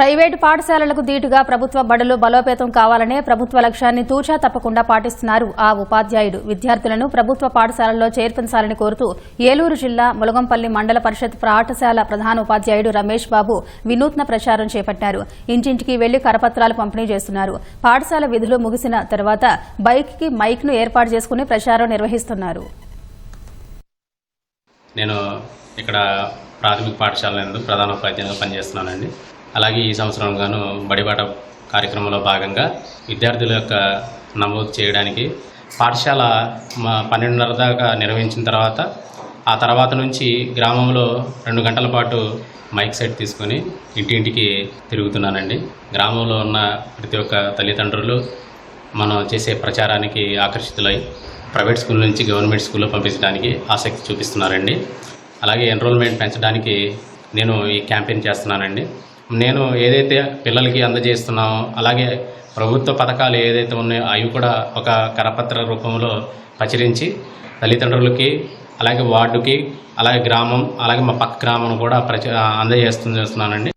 Private పాఠశాలలకు దీటుగా ప్రభుత్వ బడులు బలోపేతం కావాలనే ప్రభుత్వ లక్ష్యాన్ని తూచా తప్పకుండా పాటిస్తున్నారు ఆ ఉపాధ్యాయుడు. విద్యార్థులను ప్రభుత్వ పాఠశాలల్లో చేర్పించాలని కోరుతూ ఏలూరు జిల్లా ములగంపల్లి మండల పరిషత్ పాఠశాల ప్రధాన ఉపాధ్యాయుడు రమేష్ బాబు వినూత్న ప్రచారం చేపట్టారు. ఇంటింటికి వెళ్ళి కరపత్రాలు పంపిణీ చేస్తున్నారు. పాఠశాల విధులు ముగిసిన తర్వాత బైక్కి మైక్ను ఏర్పాటు చేసుకుని ప్రచారం నిర్వహిస్తున్నారు. నేను ఇక్కడ ప్రాథమిక పాఠశాల నందు ప్రధాన ఉపాధ్యాయులుగా పనిచేస్తున్నానండి. అలాగే ఈ సంవత్సరం గాను బడిబాట కార్యక్రమంలో భాగంగా విద్యార్థుల యొక్క నమోదు చేయడానికి పాఠశాల మా పన్నెండున్నర దాకా నిర్వహించిన తర్వాత ఆ తర్వాత నుంచి గ్రామంలో రెండు గంటల పాటు మైక్ సెట్ తీసుకొని ఇంటింటికి తిరుగుతున్నానండి. గ్రామంలో ఉన్న ప్రతి ఒక్క తల్లిదండ్రులు మనం చేసే ప్రచారానికి ఆకర్షితులై ప్రైవేట్ స్కూల్ నుంచి గవర్నమెంట్ స్కూల్లో పంపించడానికి ఆసక్తి చూపిస్తున్నారండి. అలాగే ఎన్రోల్మెంట్ పెంచడానికి నేను ఈ క్యాంపెయిన్ చేస్తున్నానండి. నేను ఏదైతే పిల్లలకి అందజేస్తున్నామో అలాగే ప్రభుత్వ పథకాలు ఏదైతే ఉన్నాయో అవి కూడా ఒక కరపత్ర రూపంలో ప్రచురించి తల్లిదండ్రులకి అలాగే వార్డుకి అలాగే గ్రామం అలాగే మా పక్క గ్రామం కూడా ప్రచ అందజేస్తున్నానండి చేస్తున్నానండి.